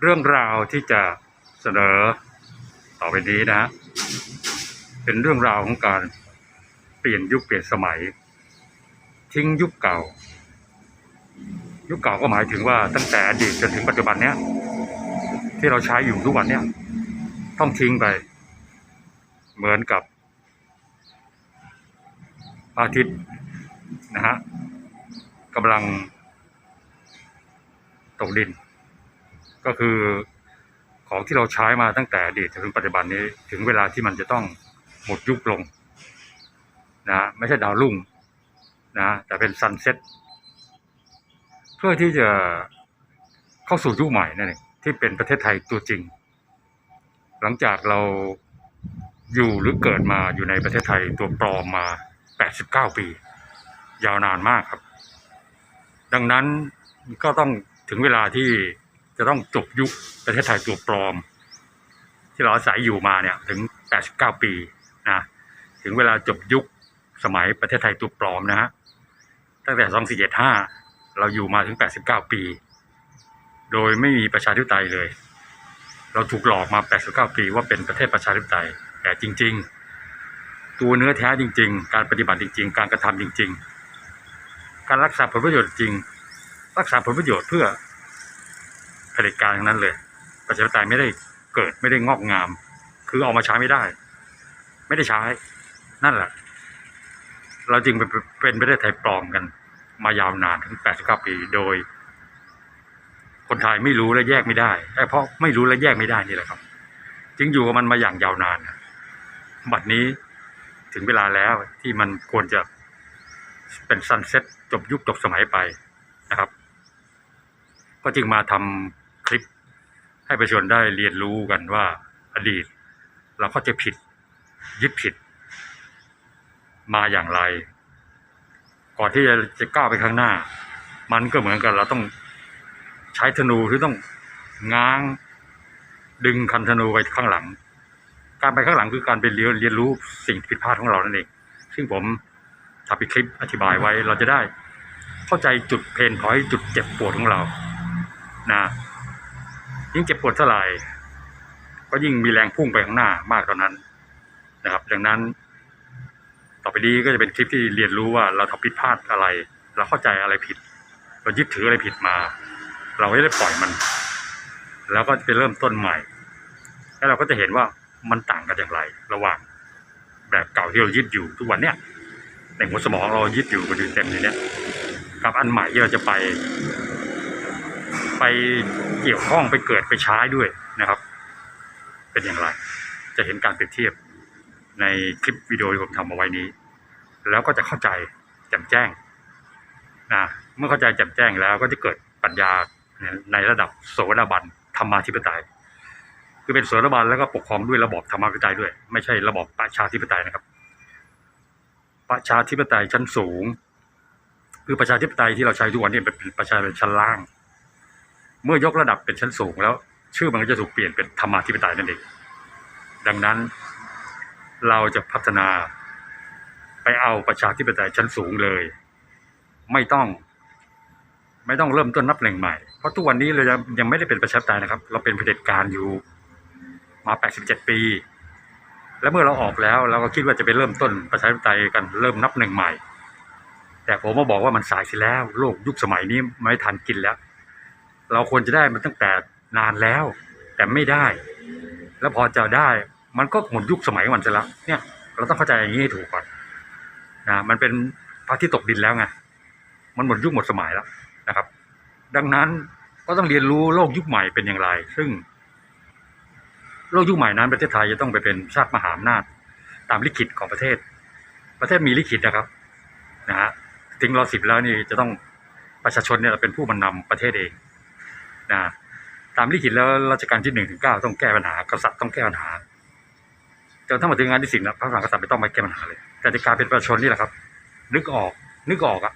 เรื่องราวที่จะเสนอต่อไปนี้นะฮะเป็นเรื่องราวของการเปลี่ยนยุคเปลี่ยนสมัย ทิ้งยุคเก่า ยุคเก่าก็หมายถึงว่าตั้งแต่อดีตจนถึงปัจจุบันเนี้ยที่เราใช้อยู่ทุกวันเนี้ยต้องทิ้งไป เหมือนกับอาทิตย์นะฮะกำลังตกดิน ก็คือของที่เราใช้มาตั้งแต่อดีตถึงปัจจุบันนี้ถึงเวลาที่มันจะต้องหมดยุคลงนะฮะไม่ใช่ดาวรุ่งนะฮะแต่เป็นซันเซ็ตเพื่อที่จะเข้าสู่ยุคใหม่นั่นเองที่เป็นประเทศไทยตัวจริง หลังจากเราอยู่หรือเกิดมาอยู่ในประเทศไทยตัวปลอมมา 89 ปี ยาวนานมากครับ ดังนั้นก็ต้องถึงเวลาที่ จะต้องจบยุคประเทศไทยตัวปลอม ที่เราอาศัยอยู่มาเนี่ยถึง 89 ปีนะถึงเวลาจบยุคสมัยประเทศไทยตัวปลอมนะฮะตั้งแต่ 2475 เราอยู่มาถึง 89 ปี โดยไม่มีประชาธิปไตยเลย เราถูกหลอกมา 89 ปีว่าเป็นประเทศประชาธิปไตย แต่จริง ๆ ตัวเนื้อแท้จริง ๆ การปฏิบัติจริง ๆ การกระทำจริง ๆ การรักษาผลประโยชน์จริง รักษาผลประโยชน์เพื่อ เผด็จการทั้งนั้นเลย ประชาธิปไตยไม่ได้เกิดไม่ได้งอกงาม คือเอามาใช้ไม่ได้ ไม่ได้ใช้ นั่นแหละ เราจึงเป็นประเทศไทยปลอมกัน มายาวนานถึง 89 ปีโดย คนไทยไม่รู้และแยกไม่ได้เพราะไม่รู้และแยกไม่ได้นี่แหละครับ จึงอยู่กับมันมาอย่างยาวนานบัดนี้ถึงเวลาแล้วที่มันควรจะเป็นซันเซ็ตจบยุคจบสมัยไปนะครับ ก็จึงมาทำ ลิป ให้ประชาชนได้เรียนรู้กันว่าอดีต เราก็จะผิด ยึดผิด มาอย่างไร ก่อนที่จะจะก้าวไปข้างหน้า มันก็เหมือนกันเราต้องใช้ธนูหรือต้องง้าง ดึงคันธนูไปข้างหลัง การไปข้างหลังคือการไปเรียนเรียนรู้สิ่งผิดพลาดของเรานั่นเอง ซึ่งผมทำเป็นคลิปอธิบายไว้เราจะได้เข้าใจจุดเพนพอยจุดเจ็บปวดของเรา นะ ยิ่งเจ็บปวดเท่าไหร่ก็ยิ่งมีแรงพุ่งไปข้างหน้ามากเท่านั้นนะครับ ดังนั้น ต่อไปนี้ก็จะเป็นคลิปที่เรียนรู้ว่าเราทำผิดพลาดอะไร เราเข้าใจอะไรผิด เรายึดถืออะไรผิดมา เราไม่ได้ปล่อยมัน แล้วก็ไปเริ่มต้นใหม่ แล้วเราก็จะเห็นว่ามันต่างกันอย่างไร ระหว่างแบบเก่าที่เรายึดอยู่ทุกวันเนี้ยในหัวสมองเรายึดอยู่กันอยู่เต็มอยู่เนี้ยกับอันใหม่ที่เราจะไป ไปเกี่ยวข้องไปเกิดไปใช้ด้วยนะครับ เป็นอย่างไร จะเห็นการเปรียบเทียบในคลิปวิดีโอที่ผมทำเอาไว้นี้ แล้วก็จะเข้าใจแจ่มแจ้งนะเมื่อเข้าใจแจ่มแจ้งแล้วก็จะเกิดปัญญาในระดับโสดาบันธรรมาธิปไตย คือเป็นโสดาบันแล้วก็ปกครองด้วยระบอบธรรมาธิปไตยด้วย ไม่ใช่ระบอบประชาธิปไตยนะครับ ประชาธิปไตยชั้นสูง คือประชาธิปไตยที่เราใช้ทุกวันนี้เป็นประชาธิปไตยชั้นล่าง เมื่อยกระดับเป็นชั้นสูงแล้ว ชื่อมันก็จะถูกเปลี่ยนเป็นธรรมาธิปไตยนั่นเองดังนั้นเราจะพัฒนาไปเอาประชาธิปไตยชั้นสูงเลย ไม่ต้อง ไม่ต้องเริ่มต้นนับหนึ่งใหม่ เพราะทุกวันนี้เรายังยังไม่ได้เป็นประชาธิปไตยนะครับ เราเป็นเผด็จการอยู่มา 87 ปี แล้วเมื่อเราออกแล้ว เราก็คิดว่าจะไปเริ่มต้นประชาธิปไตยกันเริ่มนับหนึ่งใหม่ แต่ผมมาบอกว่ามันสายเสียแล้ว โลกยุคสมัยนี้ไม่ทันกินแล้ว เราควรจะได้มันตั้งแต่นานแล้ว แต่ไม่ได้ แล้วพอจะได้ มันก็หมดยุคสมัยของมันจะแล้วเนี่ย เราต้องเข้าใจอย่างนี้ให้ถูกก่อนนะมันเป็นพระที่ตกดินแล้วไงมันหมดยุคหมดสมัยแล้วนะครับ ดังนั้นก็ต้องเรียนรู้โลกยุคใหม่เป็นอย่างไร ซึ่ง โลกยุคใหม่นั้นประเทศไทยจะต้องไปเป็นชาติมหาอำนาจ ตามลิขิตของประเทศ ประเทศมีลิขิตนะครับนะฮะถึงรอสิบแล้วนี่จะต้องประชาชนเนี่ยเป็นผู้มานำประเทศเอง นะตามลิขิตแล้วรัชกาลที่หนึ่งถึงเก้าต้องแก้ปัญหากษัตริย์ต้องแก้ปัญหาจนถ้ามาถึงงานที่สิ่งแล้วพระมหากษัตริย์ไม่ต้องมาแก้ปัญหาเลย แต่จะกลายเป็นประชาชนนี่แหละครับ นึกออก นึกออกอะ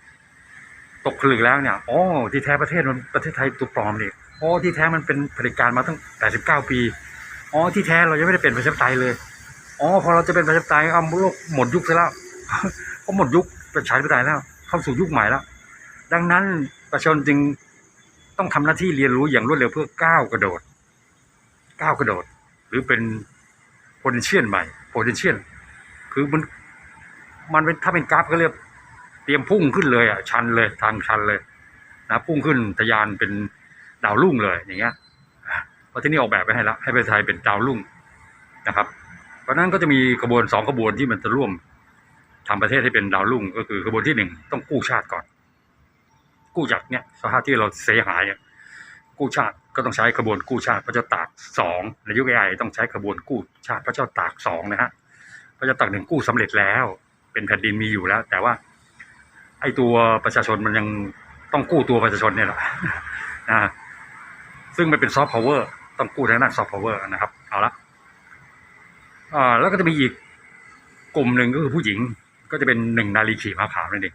ตกผลึกแล้วเนี่ยอ๋อที่แท้ประเทศมันประเทศไทยตัวปลอมนี่อ๋อที่แท้มันเป็นผด็จการมาตั้งแปดสิบเก้าปีอ๋อที่แท้เรายังไม่ได้เป็นประชาธิปไตยเลยอ๋อพอเราจะเป็นประชาธิปไตยเอาโลกหมดยุคซะแล้วก็หมดยุคประชาธิปไตยแล้ว เข้าสู่ยุคใหม่แล้ว ดังนั้นประชาชนจึง ต้องทำหน้าที่เรียนรู้อย่างรวดเร็วเพื่อก้าวกระโดด ก้าวกระโดด หรือเป็น potential ใหม่ potential คือมันมันเป็นถ้าเป็นกราฟก็เรียกเตรียมพุ่งขึ้นเลยอะชันเลยทางชันเลยนะพุ่งขึ้นทะยานเป็นดาวรุ่งเลยอย่างเงี้ยเพราะที่นี่ออกแบบไปให้แล้วให้ประเทศไทยเป็นดาวรุ่งนะครับ เพราะนั้นก็จะมีขบวนสองขบวนที่มันจะร่วมทำประเทศให้เป็นดาวรุ่ง ก็คือขบวนที่หนึ่งต้องกู้ชาติก่อน กู้จากเนี่ยสภาพที่เราเสียหายเนี่ยกู้ชาติก็ต้องใช้ขบวนกู้ชาติพระเจ้าตากสองในยุคไอต้องใช้ขบวนกู้ชาติพระเจ้าตากสองนะฮะพระเจ้าตากหนึ่งกู้สำเร็จแล้ว เป็นแผ่นดินมีอยู่แล้ว แต่ว่า ไอ้ตัวประชาชนมันยังต้องกู้ตัวประชาชนเนี่ยแหละนะซึ่งมันเป็นซอฟต์พาวเวอร์ต้องกู้ทางด้านซอฟต์พาวเวอร์นะครับ เอาละอ่าแล้วก็จะมีอีกกลุ่มหนึ่งก็คือผู้หญิงก็จะเป็นหนึ่งนาลีขี่ม้าขาวนั่นเอง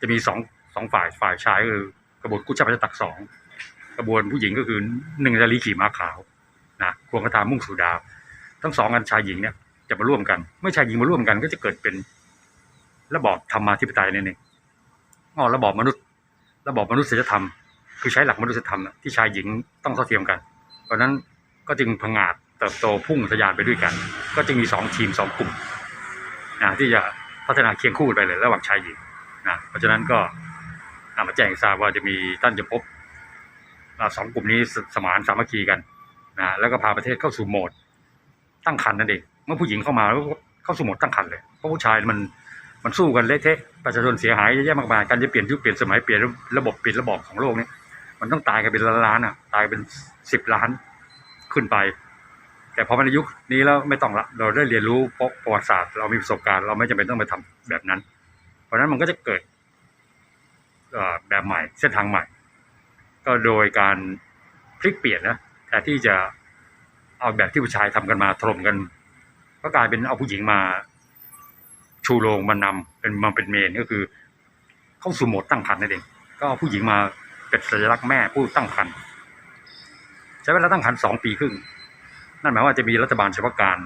จะมีสอง สองฝ่ายฝ่ายชายก็คือกระบวนกู้ชาติพระตากสองกระบวนผู้หญิงก็คือหนึ่งนาลีขี่ม้าขาวนะควงกระทามุ่งสู่ดาว ทั้งสองกันชายหญิงเนี่ยจะมาร่วมกัน เมื่อชายหญิงมาร่วมกันก็จะเกิดเป็นระบอบธรรมาธิปไตยนั่นเองอ๋อระบอบมนุษย์ ระบอบมนุษยธรรม คือใช้หลักมนุษยธรรมที่ชายหญิงต้องเท่าเทียมกัน เพราะนั้นก็จึงพังงาดเติบโตพุ่งทะยานไปด้วยกัน ก็จึงมีสองทีมสองกลุ่มนะที่จะพัฒนาเคียงคู่ไปเลยระหว่างชายหญิงนะเพราะฉะนั้นก็ มาแจ้งทราบว่าจะมีท่านจะพบสองกลุ่มนี้สมานสามัคคีกันนะแล้วก็พาประเทศเข้าสู่โหมดตั้งครรภ์นั่นเองเมื่อผู้หญิงเข้ามาแล้วเข้าสู่โหมดตั้งครรภ์เลยเพราะผู้ชายมันมันสู้กันเละเทะประชาชนเสียหายเยอะแยะมากมายการจะเปลี่ยนยุคเปลี่ยนสมัยเปลี่ยนระบบเปลี่ยนระบอบของโลกนี่ยมันต้องตายกันเป็นล้านๆอะตายเป็นสิบล้านขึ้นไป แต่พอมาในยุคนี้แล้วไม่ต้องละเราได้เรียนรู้ประวัติศาสตร์ เรามีประสบการณ์เราไม่จำเป็นต้องไปทำแบบนั้น เพราะนั้นมันก็จะเกิด แบบใหม่เส้นทางใหม่ ก็โดยการพลิกเปลี่ยนนะแทนที่จะเอาแบบที่ผู้ชายทำกันมาถล่มกัน ก็กลายเป็นเอาผู้หญิงมาชูโรงมานำเป็นมาเป็นเมนก็คือ เข้าสู่โหมดตั้งครรภ์นั่นเองก็เอาผู้หญิงมาเป็นสัญลักษณ์แม่ผู้ตั้งครรภ์ใช้เวลาตั้งครรภ์สองปีครึ่ง นั่นหมายว่าจะมีรัฐบาลเฉพาะการ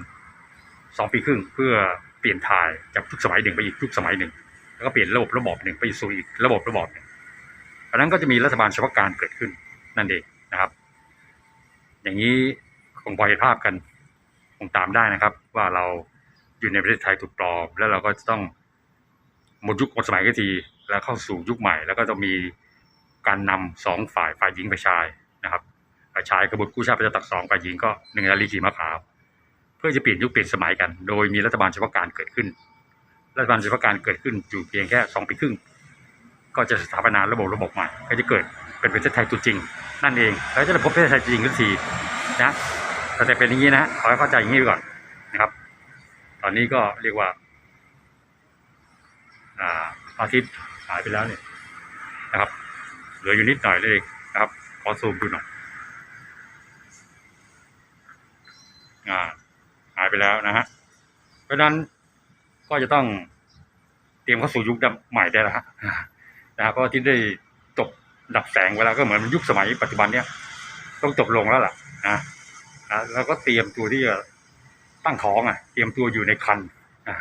สองปีครึ่งเพื่อเปลี่ยนถ่ายจากยุคสมัยหนึ่งไปอีกยุคสมัยหนึ่ง แล้วก็เปลี่ยนระบบระบอบหนึ่งไปสู่อีกระบบระบอบหนึ่งเพราะนั้นก็จะมีรัฐบาลเฉพาะการเกิดขึ้นนั่นเองนะครับ อย่างนี้คงพอเห็นภาพกันคงตามได้นะครับ ว่าเราอยู่ในประเทศไทยถูกปลอม แล้วเราก็จะต้องหมดยุคหมดสมัยกันทีแล้วเข้าสู่ยุคใหม่ แล้วก็ต้องมีการนำสองฝ่ายฝ่ายหญิงฝ่ายชายนะครับฝ่ายชายกบฏกู้ชาติประชาตักสองฝ่ายหญิงก็หนึ่งนาลีขี่ม้าขาวเพื่อจะเปลี่ยนยุคเปลี่ยนสมัยกัน โดยมีรัฐบาลเฉพาะการเกิดขึ้น รัฐบาลเฉพาะการเกิดขึ้นอยู่เพียงแค่สองปีครึ่ง ก็จะสถาปนาระบบระบบใหม่ ก็จะเกิดเป็นประเทศไทยตัวจริง นั่นเองแล้วจะได้พบประเทศไทยจริงทุกทีนะแต่เป็นอย่างนี้นะขอให้เข้าใจอย่างนี้ไปก่อนนะครับ ตอนนี้ก็เรียกว่าอาอาทิตย์หายไปแล้วเนี่ยนะครับ เหลืออยู่นิดหน่อยเลยนะครับ ขอซูมดูหน่อยอ่าหายไปแล้วนะฮะเพราะนั้น ก็จะต้องเตรียมเข้าสู่ยุคใหม่ได้แล้วฮะนะครับเพราะที่ได้จบดับแสงเวลาก็เหมือนยุคสมัยปัจจุบันเนี้ยต้องจบลงแล้วล่ะนะนะแล้วก็เตรียมตัวที่จะตั้งท้องอะ เตรียมตัวอยู่ในคันอะ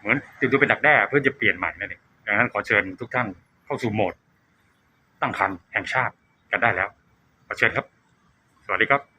เหมือนเตรียมตัวเป็นดักแด้เพื่อจะเปลี่ยนใหม่นั่นเองดังนั้นขอเชิญทุกท่านเข้าสู่โหมด ตั้งคันแห่งชาติกันได้แล้วขอเชิญครับ สวัสดีครับ